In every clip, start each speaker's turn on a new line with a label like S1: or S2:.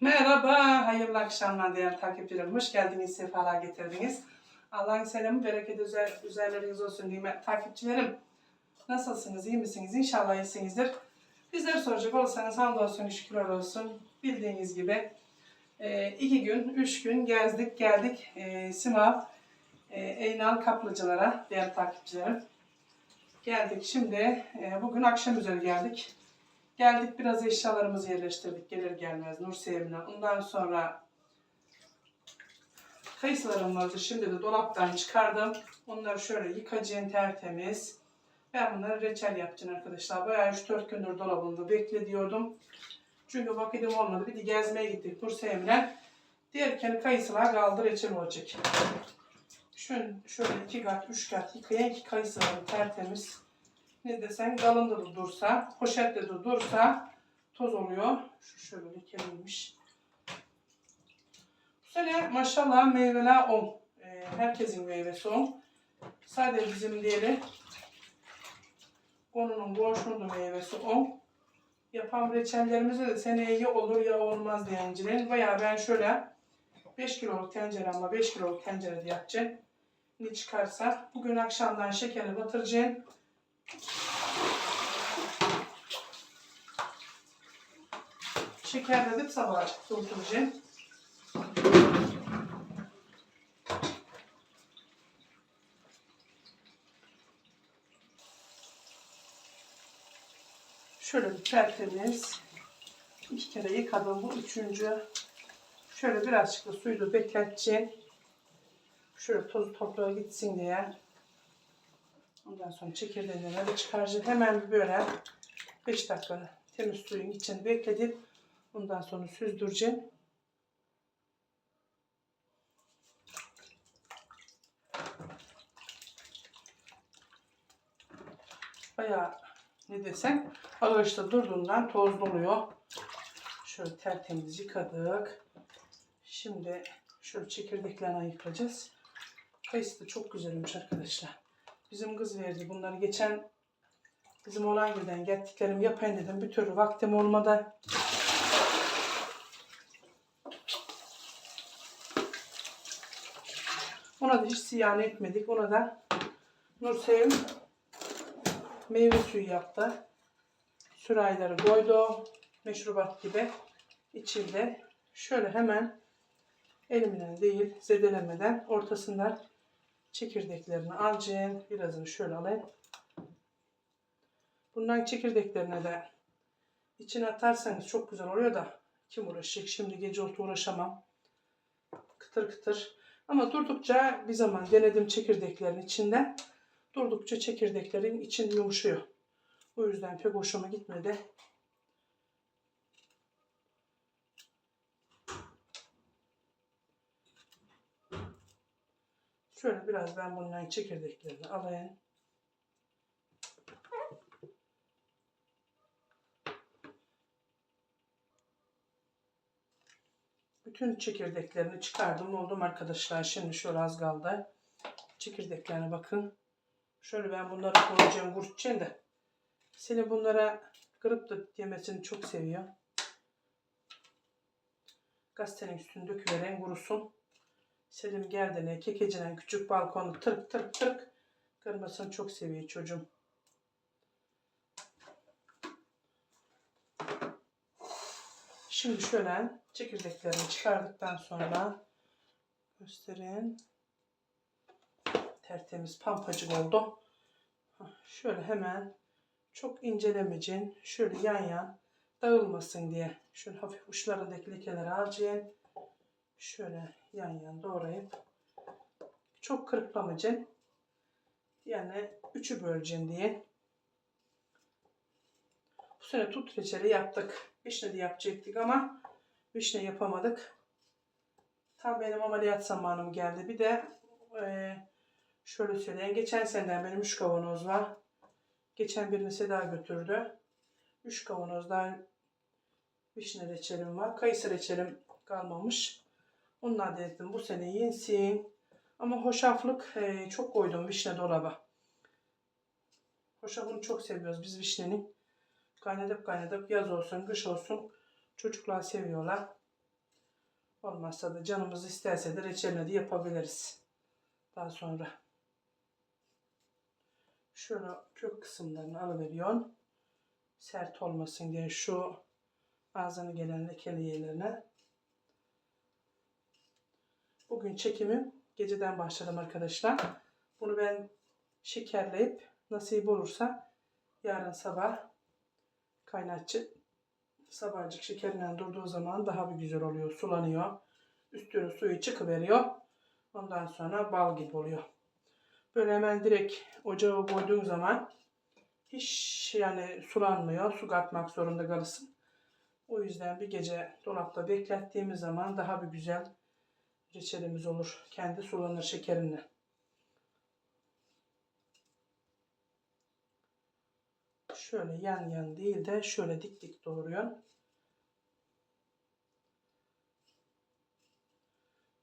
S1: Merhaba, hayırlı akşamlar değerli takipçilerim. Hoş geldiniz, sefalar getirdiniz. Allah'ın selamı, bereket üzer, üzerleriniz olsun diyeyim takipçilerim. Nasılsınız, iyi misiniz? İnşallah iyisinizdir. Bizleri soracak olursanız hamdolsun, şükürler olsun. Bildiğiniz gibi e, iki gün, üç gün gezdik, geldik e, Simav, e, Eynal Kaplıcılara değerli takipçilerim. Geldik şimdi, e, bugün akşam üzeri geldik. Geldik biraz eşyalarımızı yerleştirdik gelir gelmez Nur Sevim'le. Ondan sonra kayısılarım vardı. Şimdi de dolaptan çıkardım. Onları şöyle yıkacağım tertemiz. Ben bunları reçel yapacağım arkadaşlar. Bayağı 3-4 gündür dolabımda beklediyordum. Çünkü vakitim olmadı. Bir de gezmeye gittik Nur Sevim'le. Diğer kendi kayısılar kaldı reçel olacak. Şöyle, şöyle iki kat, üç kat yıkayan ki kayısılarım tertemiz ne desen kalın da dursa, poşette de dursa toz oluyor. Şu şöyle lekeliymiş. Bu sene maşallah meyveler on. Ee, herkesin meyvesi on. Sadece bizim diğeri onun boşluğunun meyvesi on. Yapan reçellerimize de seneye ya olur ya olmaz diyencilerin. Veya ben şöyle 5 kiloluk tenceremle 5 kiloluk tencerede yapacağım. Ne çıkarsa bugün akşamdan şekeri batıracağım. Şeker dedim sabah dolduracağım. Şöyle bir tertemiz. iki kere yıkadım. Bu üçüncü. Şöyle birazcık da suyu da bekleteceğim. Şöyle tozu toprağa gitsin diye. Ondan sonra çekirdeğini çıkaracağım. Hemen böyle 5 dakika temiz suyun içini bekletip ondan sonra süzdüreceğim. Bayağı ne desem ağaçta durduğundan tozlu oluyor. Şöyle tertemiz yıkadık. Şimdi şöyle çekirdeklerini ayıklayacağız. Kayısı da çok güzelmiş arkadaşlar. Bizim kız verdi bunları. Geçen bizim olan giden gettiklerimi yapayım dedim. Bir türlü vaktim olmadı. Ona da hiç ziyan etmedik. Ona da Nursevim meyve suyu yaptı. Sürahileri koydu. Meşrubat gibi. içinde şöyle hemen elimle değil zedelemeden ortasından çekirdeklerini alacağım. Birazını şöyle alayım. Bundan çekirdeklerine de içine atarsanız çok güzel oluyor da kim uğraşacak? Şimdi gece oldu uğraşamam. Kıtır kıtır. Ama durdukça bir zaman denedim çekirdeklerin içinde. Durdukça çekirdeklerin için yumuşuyor. O yüzden pek hoşuma gitmedi. Şöyle biraz ben bundan çekirdeklerini alayım. Bütün çekirdeklerini çıkardım oldum arkadaşlar. Şimdi şöyle az kaldı. Çekirdeklerine bakın. Şöyle ben bunları koyacağım, kurutacağım da. Seni bunlara kırıp da yemesini çok seviyor. Gazetenin üstünü döküveren kurusun. Selim geldiğine kekecinen küçük balkonu tırk tırk tırk kırmasını çok seviyor çocuğum. Şimdi şöyle çekirdeklerini çıkardıktan sonra gösterin. Tertemiz pampacık oldu. Şöyle hemen çok incelemeyeceğim. Şöyle yan yan dağılmasın diye. Şöyle hafif uçlarındaki lekeleri alacağım. Şöyle yan yan doğrayıp Çok kırıklamayacaksın. Yani üçü böleceksin diye. Bu sene tut reçeli yaptık. Vişne de yapacaktık ama vişne yapamadık. Tam benim ameliyat zamanım geldi. Bir de eee, şöyle söyleyeyim. Geçen seneden benim üç kavanoz var. Geçen birini Seda götürdü. Üç kavanoz daha vişne reçelim var. Kayısı reçelim kalmamış. Onlar dedim bu sene yensin. Ama hoşaflık eee, çok koydum vişne dolaba. Hoşafını çok seviyoruz biz vişnenin. Kaynatıp kaynatıp yaz olsun kış olsun çocuklar seviyorlar. Olmazsa da canımız isterse de reçelini de yapabiliriz. Daha sonra. Şöyle kök kısımlarını alıveriyorsun. Sert olmasın diye şu ağzına gelen lekeli yerlerine. Bugün çekimim geceden başladım arkadaşlar. Bunu ben şekerleyip nasip olursa yarın sabah kaynatçı sabahcık şekerinden durduğu zaman daha bir güzel oluyor. Sulanıyor. Üstünün suyu çıkıveriyor. Ondan sonra bal gibi oluyor. Böyle hemen direkt ocağa koyduğun zaman hiç yani sulanmıyor. Su katmak zorunda kalırsın. O yüzden bir gece dolapta beklettiğimiz zaman daha bir güzel reçelimiz olur. Kendi sulanır şekerinle. Şöyle yan yan değil de şöyle dik dik doğruyorsun.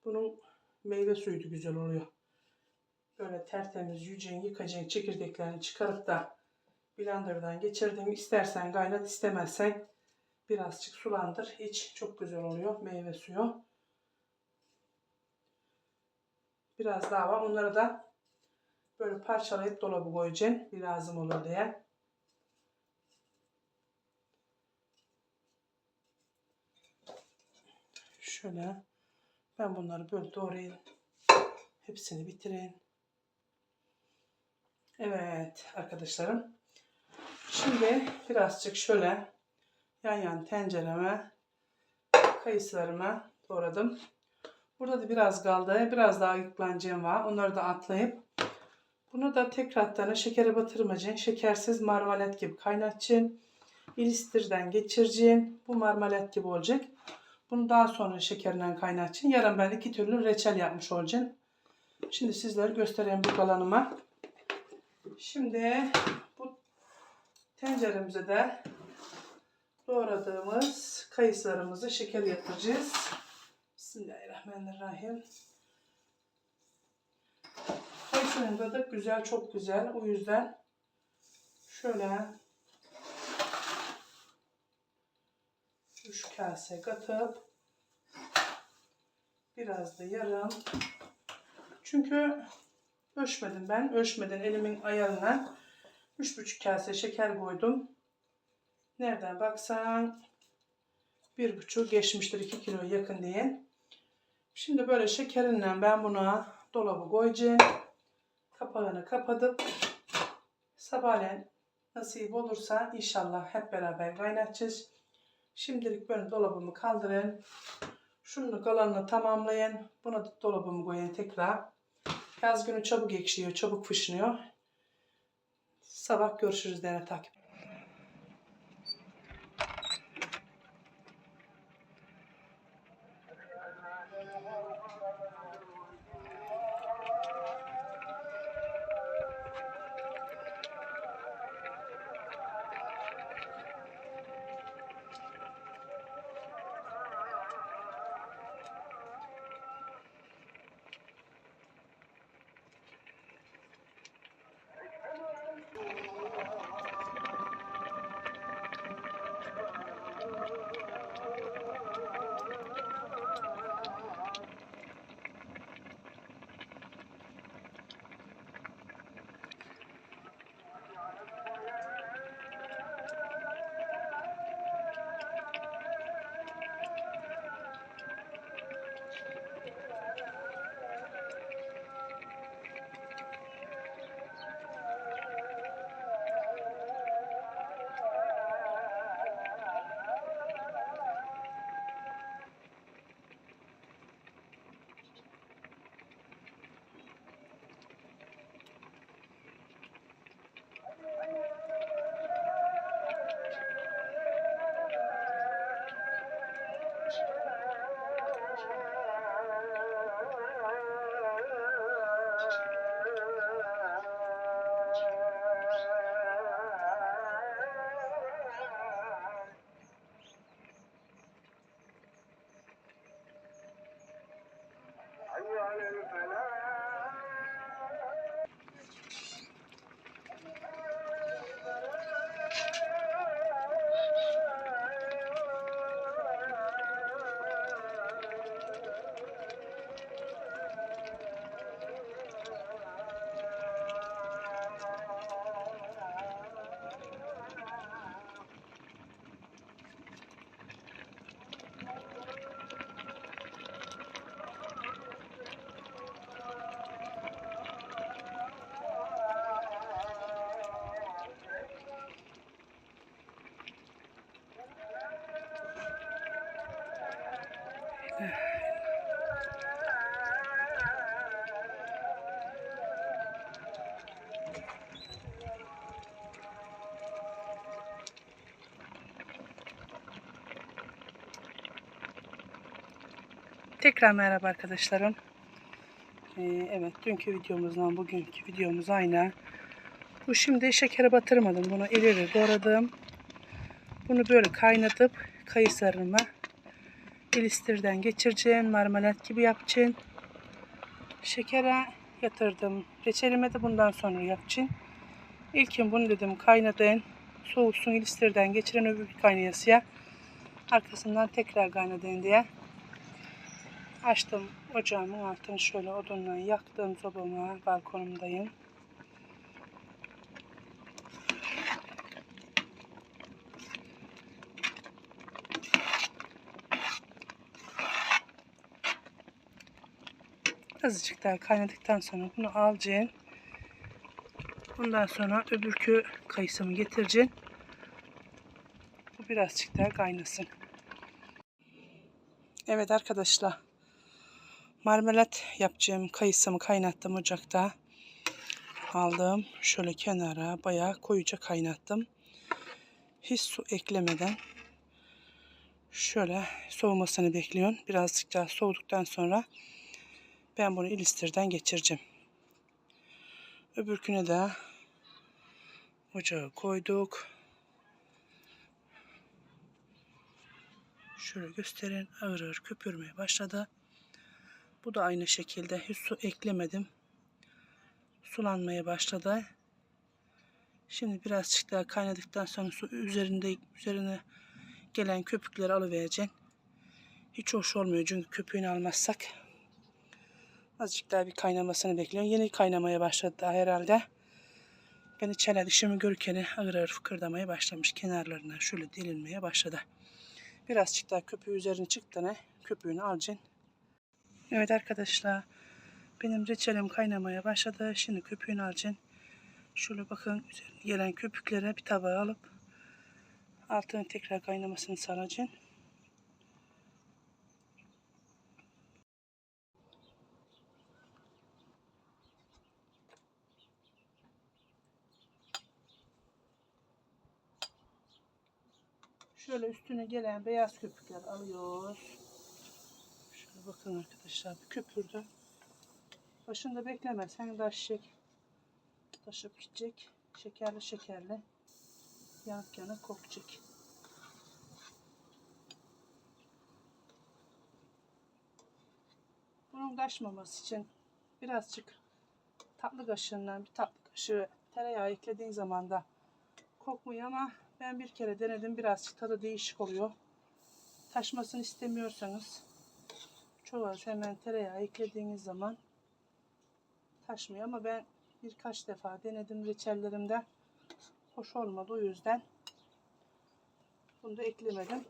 S1: Bunun meyve suyu da güzel oluyor. Böyle tertemiz yüceğin yıkacaksın çekirdeklerini çıkarıp da blenderdan geçirdin. İstersen kaynat istemezsen birazcık sulandır. İç çok güzel oluyor meyve suyu. Biraz daha var. Onları da böyle parçalayıp dolabı koyacaksın. Bir lazım olur diye. Şöyle ben bunları böyle doğrayayım. Hepsini bitireyim. Evet arkadaşlarım. Şimdi birazcık şöyle yan yan tencereme kayısılarımı doğradım. Burada da biraz kaldı. Biraz daha yıklanacağım var. Onları da atlayıp bunu da tekrardan şekere batırmayacaksın. Şekersiz marmalat gibi kaynatacaksın. İlistirden geçireceksin. Bu marmalat gibi olacak. Bunu daha sonra şekerle kaynatacaksın. Yarın ben iki türlü reçel yapmış olacağım. Şimdi sizlere göstereyim bu kalanıma. Şimdi bu tenceremize de doğradığımız kayısılarımızı şeker yapacağız. Bismillahirrahmanirrahim. Kayısının tadı güzel, çok güzel. O yüzden şöyle 3 kase katıp biraz da yarım. Çünkü ölçmedim ben. Ölçmeden elimin ayarına 3,5 kase şeker koydum. Nereden baksan bir buçuk geçmiştir 2 kilo yakın diye. Şimdi böyle şekerinle ben buna dolabı koyacağım. Kapağını kapatıp sabahleyin nasip olursa inşallah hep beraber kaynatacağız. Şimdilik böyle dolabımı kaldırın. Şunu kalanını tamamlayın. Buna da dolabımı koyun tekrar. Yaz günü çabuk ekşiyor, çabuk fışınıyor. Sabah görüşürüz dene takip. Tekrar merhaba arkadaşlarım. Ee, evet dünkü videomuzdan bugünkü videomuz aynı. Bu şimdi şekere batırmadım. Bunu ileri doğradım. Bunu böyle kaynatıp kayısarımı ilistirden geçireceğim. Marmelat gibi yapacağım. Şekere yatırdım. Reçelime de bundan sonra yapacağım. İlkin bunu dedim kaynatın. Soğusun ilistirden geçiren öbür kaynayasıya. Arkasından tekrar kaynatın diye. Açtım ocağımın altını şöyle odunla yaktım sobama balkonumdayım. Azıcık daha kaynadıktan sonra bunu alacaksın. Bundan sonra öbürkü kayısımı getireceksin. Bu birazcık daha kaynasın. Evet arkadaşlar. Marmelat yapacağım kayısımı kaynattım ocakta. Aldım. Şöyle kenara bayağı koyuca kaynattım. Hiç su eklemeden. Şöyle soğumasını bekliyorum. Birazcık daha soğuduktan sonra ben bunu ilistirden geçireceğim. Öbürküne de ocağa koyduk. Şöyle gösterin. Ağır ağır köpürmeye başladı. Bu da aynı şekilde hiç su eklemedim. Sulanmaya başladı. Şimdi birazcık daha kaynadıktan sonra su üzerinde üzerine gelen köpükleri alıvereceğim. Hiç hoş olmuyor çünkü köpüğünü almazsak. Azıcık daha bir kaynamasını bekliyorum. Yeni kaynamaya başladı daha herhalde. Ben içeri dişimi görürken ağır ağır fıkırdamaya başlamış. Kenarlarından şöyle delinmeye başladı. Birazcık daha köpüğü üzerine çıktı ne? Köpüğünü alacaksın. Evet arkadaşlar. Benim reçelim kaynamaya başladı. Şimdi köpüğünü alacaksın. Şöyle bakın gelen köpüklere bir tabağa alıp altını tekrar kaynamasını sağlayacaksın. Şöyle üstüne gelen beyaz köpükler alıyoruz. Bakın arkadaşlar bir köpürdü. Başında bekleme sen taşacak. Taşıp gidecek. Şekerli şekerli. Yanık yanık kokacak. Bunun taşmaması için birazcık tatlı kaşığından bir tatlı kaşığı tereyağı eklediğin zaman da kokmuyor ama ben bir kere denedim birazcık tadı değişik oluyor. Taşmasını istemiyorsanız çoğu az hemen tereyağı eklediğiniz zaman taşmıyor ama ben birkaç defa denedim reçellerimde hoş olmadı o yüzden bunu da eklemedim.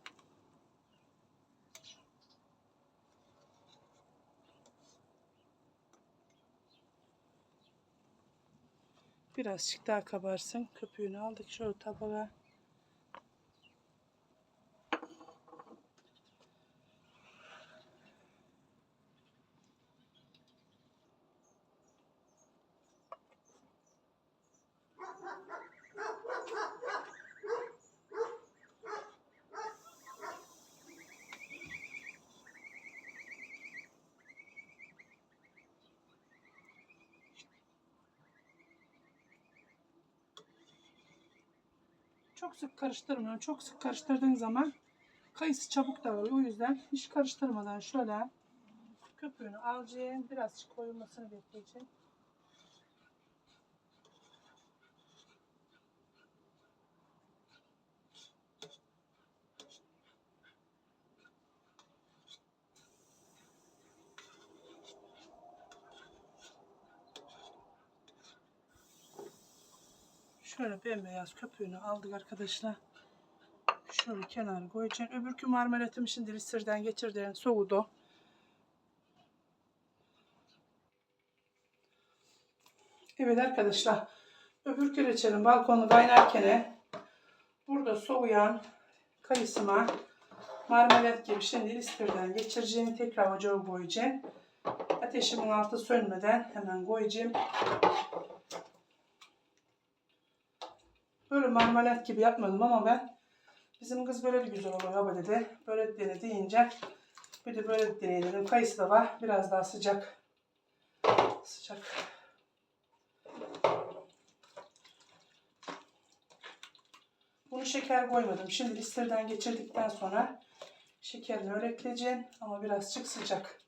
S1: Birazcık daha kabarsın. Köpüğünü aldık şöyle tabağa. Çok sık karıştırmıyorum. Çok sık karıştırdığın zaman kayısı çabuk dağılıyor. O yüzden hiç karıştırmadan şöyle köpüğünü alacaksın. Birazcık koyulmasını bekleyeceksin. Şöyle bembeyaz köpüğünü aldık arkadaşlar. Şöyle kenara koyacağım. Öbürkü marmelatımı şimdi lisirden geçirdiğim soğudu. Evet arkadaşlar. Öbürkü reçelin balkonu kaynarken burada soğuyan kayısıma marmelat gibi şimdi listirden geçireceğim. Tekrar ocağa koyacağım. Ateşimin altı sönmeden hemen koyacağım. Böyle marmelat gibi yapmadım ama ben bizim kız böyle de güzel oluyor baba dedi. Böyle dedi deyince Bir de böyle deneyelim. Kayısı da var. Biraz daha sıcak. Sıcak. Bunu şeker koymadım. Şimdi listerden geçirdikten sonra öyle ekleyeceğim. Ama birazcık sıcak.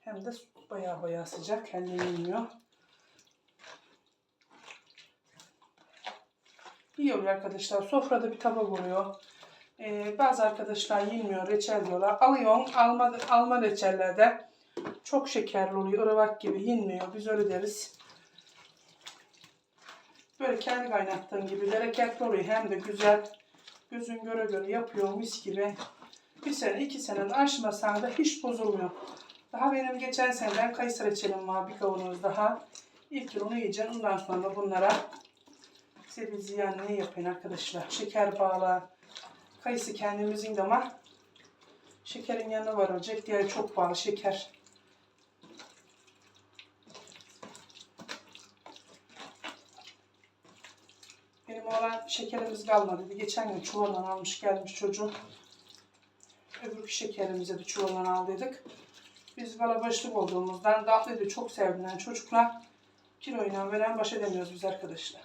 S1: Hem de bayağı bayağı sıcak. Kendini bilmiyor. İyi oluyor arkadaşlar. Sofrada bir tabak oluyor. Ee, bazı arkadaşlar yemiyor, reçel diyorlar. Alıyorum, alma, alma reçellerde çok şekerli oluyor. Iravak gibi yenmiyor. Biz öyle deriz. Böyle kendi kaynattığın gibi bereketli oluyor. Hem de güzel. Gözün göre göre yapıyor mis gibi. Bir sene, iki sene aşmasan da hiç bozulmuyor. Daha benim geçen seneden kayısı reçelim var. Bir kavanoz daha. İlk yıl onu yiyeceğim. Ondan sonra bunlara bir ziyan ne yapayım arkadaşlar. Şeker bağla. Kayısı kendimizin de ama şekerin yanına varılacak. Diğeri çok pahalı şeker. Benim oğlan şekerimiz kalmadı. dedi. Geçen gün çuvaldan almış gelmiş çocuğum. Öbür şekerimize de çuvaldan aldıydık. Biz bana başlık olduğumuzdan tatlıydı çok sevdiler çocuklar. Kiloyla veren baş edemiyoruz biz arkadaşlar.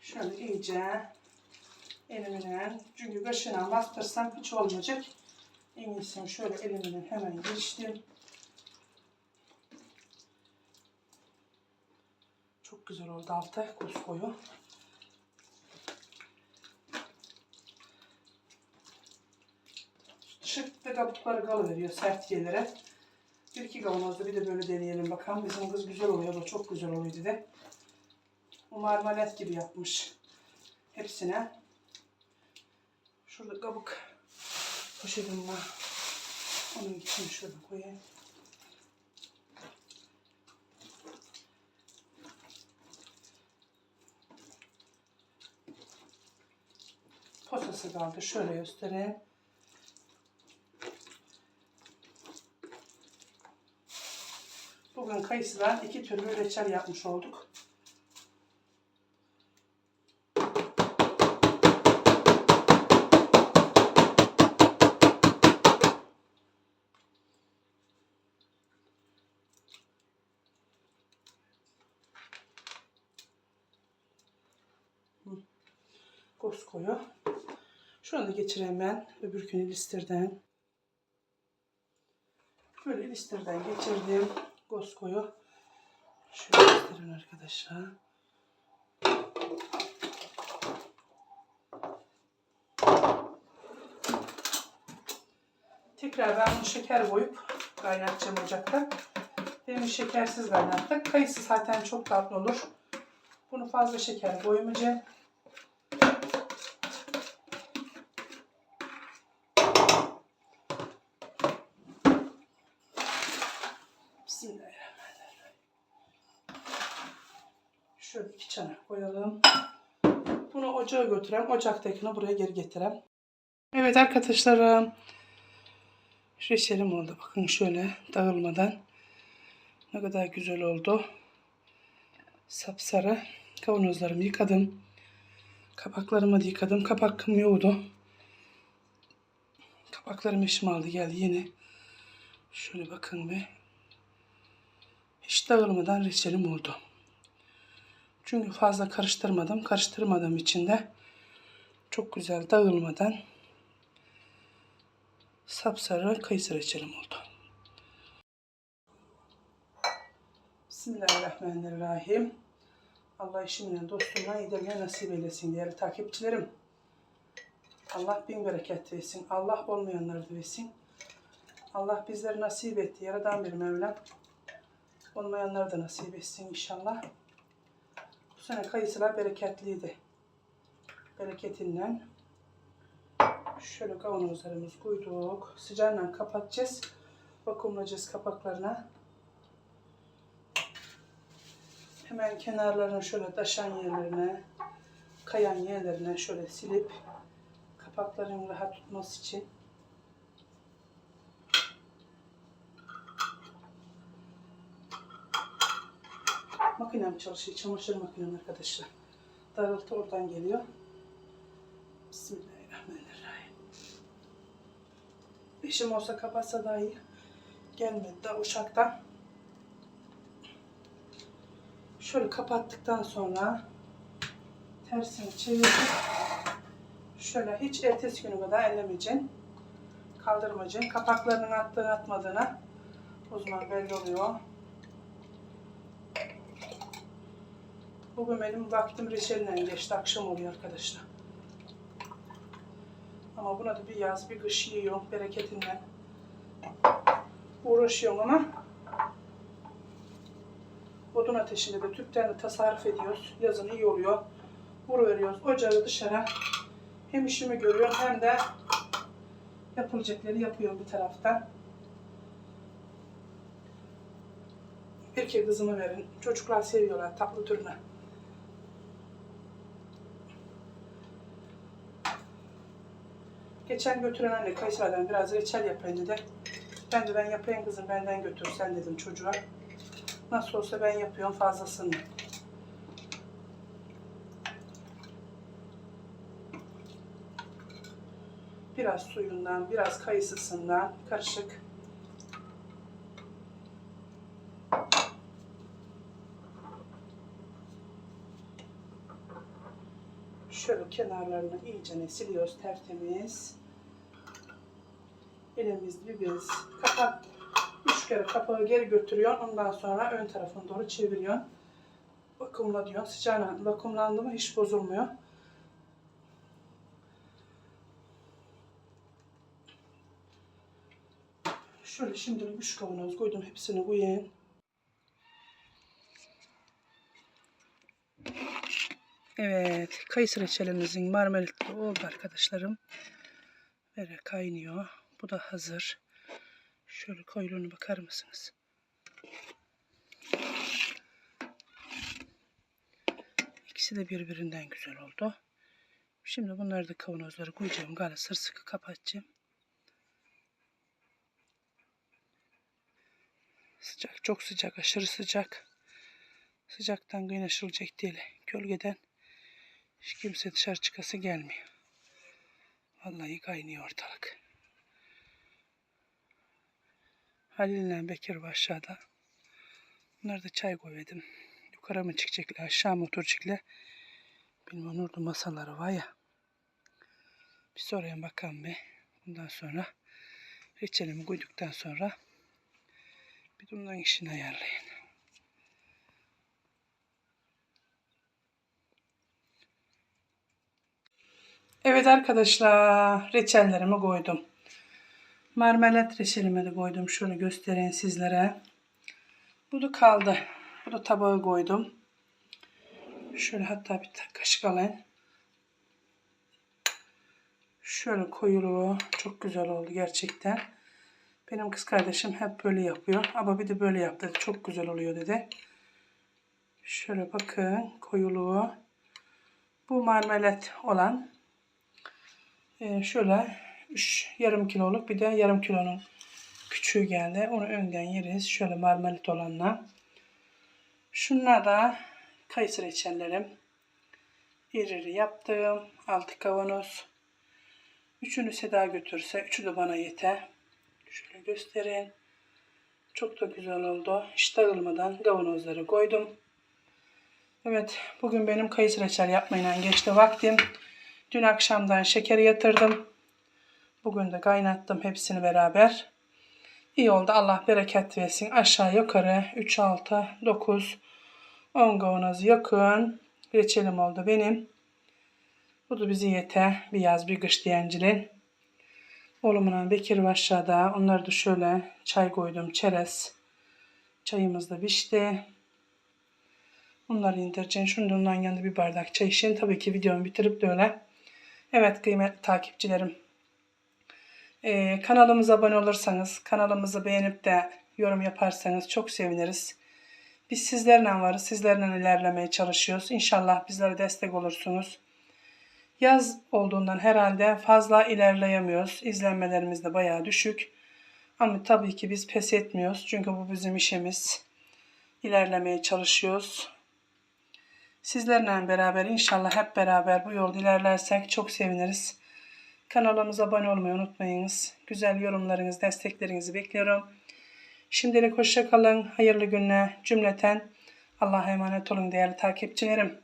S1: Şöyle iyice elimle çünkü kaşığına bastırsam hiç olmayacak. En iyisi şöyle elimle hemen geçtim. Çok güzel oldu altta koyu. Şık da kabukları kalıveriyor sert yerlere. Bir iki kavanozda bir de böyle deneyelim bakalım. Bizim kız güzel oluyor. Bu çok güzel oluyor dedi. Bu marmelat gibi yapmış. Hepsine. Şurada kabuk poşetim var. Onun için şöyle koyayım. Posası kaldı. Şöyle göstereyim. Bugün kayısıdan iki türlü reçel yapmış olduk. Koskoyu. Şunu da geçireyim ben. Öbürkünü listerden. Böyle listerden geçirdim. Koskoyu. Şöyle gösterin arkadaşlar. Tekrar ben bunu şeker koyup kaynatacağım ocakta. Demin şekersiz kaynattık. Kayısı zaten çok tatlı olur. Bunu fazla şeker koymayacağım. Bismillahirrahmanirrahim. Şöyle iki çanak koyalım. Bunu ocağa götürem. Ocaktakini buraya geri getirem. Evet arkadaşlarım. Reçelim oldu. Bakın şöyle dağılmadan. Ne kadar güzel oldu. Sapsarı. Kavanozlarımı yıkadım. Kapaklarımı da yıkadım. Kapakım yoğdu. Kapaklarım eşim aldı geldi yeni. Şöyle bakın bir. Hiç dağılmadan reçelim oldu. Çünkü fazla karıştırmadım. Karıştırmadığım için de çok güzel dağılmadan sapsarı kayısı reçelim oldu. Bismillahirrahmanirrahim. Allah işimle dostumla iyidirmeye nasip eylesin değerli takipçilerim. Allah bin bereket versin. Allah olmayanları da versin. Allah bizleri nasip etti. Yaradan bir Mevlam. Olmayanları da nasip etsin inşallah. Sene kayısılar bereketliydi. Bereketinden şöyle kavanozlarımızı koyduk. Sıcağından kapatacağız. Vakumlayacağız kapaklarına. Hemen kenarlarını şöyle taşan yerlerine, kayan yerlerine şöyle silip kapakların rahat tutması için makinem çalışıyor. Çamaşır makinem arkadaşlar. Darıltı oradan geliyor. Bismillahirrahmanirrahim. İşim olsa kapatsa daha iyi. Gelmedi daha uçaktan. Şöyle kapattıktan sonra tersini çevirip şöyle hiç ertesi günü kadar ellemeyeceksin. Kaldırmayacaksın. Kapaklarının attığını atmadığına o zaman belli oluyor. Bugün benim vaktim reçelinden geçti. Akşam oluyor arkadaşlar. Ama buna da bir yaz bir kış yiyorum bereketinden. Uğraşıyorum ama odun ateşinde de de tasarruf ediyoruz. Yazın iyi oluyor. Vuruyoruz ocağı dışarı. Hem işimi görüyorum hem de yapılacakları yapıyorum bir taraftan. Bir kere kızımı verin. Çocuklar seviyorlar tatlı türünü. Geçen götüren anne kayısılardan biraz reçel yapayım dedi. Ben de ben yapayım kızım benden götür sen dedim çocuğa. Nasıl olsa ben yapıyorum fazlasını. Biraz suyundan, biraz kayısısından karışık. Şöyle kenarlarını iyice siliyoruz tertemiz. Elimizde bir bez. Kapak üç kere kapağı geri götürüyor. Ondan sonra ön tarafını doğru çeviriyor. Vakumla diyor. Sıcağına vakumlandı mı hiç bozulmuyor. Şöyle şimdilik üç kavanoz koydum. Hepsini koyayım. Evet, kayısı reçelimizin marmelatlı oldu arkadaşlarım. Böyle kaynıyor. Bu da hazır. Şöyle koyuluğuna bakar mısınız? İkisi de birbirinden güzel oldu. Şimdi bunları da kavanozlara koyacağım. Galiba sır sıkı kapatacağım. Sıcak, çok sıcak, aşırı sıcak. Sıcaktan kaynaşılacak değil. Gölgeden hiç kimse dışarı çıkası gelmiyor. Vallahi kaynıyor ortalık. Halil ile Bekir var aşağıda. Bunlar da çay koymadım. Yukarı mı çıkacaklar, aşağı mı oturacaklar? Bilmem orada masaları var ya. Bir sorayım bakalım bir. Bundan sonra reçelimi koyduktan sonra bir de bunların işini ayarlayın. Evet arkadaşlar reçellerimi koydum. Marmelat reçelimi de koydum. Şöyle göstereyim sizlere. Bu da kaldı. Bu da tabağa koydum. Şöyle hatta bir kaşık alayım. Şöyle koyuluğu çok güzel oldu gerçekten. Benim kız kardeşim hep böyle yapıyor. Ama bir de böyle yaptı. Çok güzel oluyor dedi. Şöyle bakın koyuluğu. Bu marmelat olan ee, şöyle 3 yarım kiloluk bir de yarım kilonun küçüğü geldi. Onu önden yeriz. Şöyle marmelat olanla. Şunlar da kayısı reçellerim. İri iri yaptım. Altı kavanoz. Üçünü Seda götürse, üçü de bana yeter. Şöyle göstereyim. Çok da güzel oldu. Hiç dağılmadan kavanozları koydum. Evet, bugün benim kayısı reçel yapmayla geçti vaktim. Dün akşamdan şekeri yatırdım. Bugün de kaynattım hepsini beraber. İyi oldu. Allah bereket versin. Aşağı yukarı 3, 6, 9, 10 kavanoz yakın reçelim oldu benim. Bu da bizi yeter. Bir yaz bir kış diyencilin. Oğlumla Bekir var aşağıda. Onları da şöyle çay koydum. Çerez. Çayımız da pişti. Bunları indireceğim. Şundan yanında bir bardak çay için. Tabii ki videomu bitirip de öyle. Evet kıymetli takipçilerim. Ee, kanalımıza abone olursanız, kanalımızı beğenip de yorum yaparsanız çok seviniriz. Biz sizlerle varız. Sizlerle ilerlemeye çalışıyoruz. İnşallah bizlere destek olursunuz. Yaz olduğundan herhalde fazla ilerleyemiyoruz. İzlenmelerimiz de bayağı düşük. Ama tabii ki biz pes etmiyoruz. Çünkü bu bizim işimiz. İlerlemeye çalışıyoruz. Sizlerle beraber inşallah hep beraber bu yolda ilerlersek çok seviniriz. Kanalımıza abone olmayı unutmayınız. Güzel yorumlarınız, desteklerinizi bekliyorum. Şimdilik hoşça kalın. Hayırlı günler cümleten. Allah'a emanet olun değerli takipçilerim.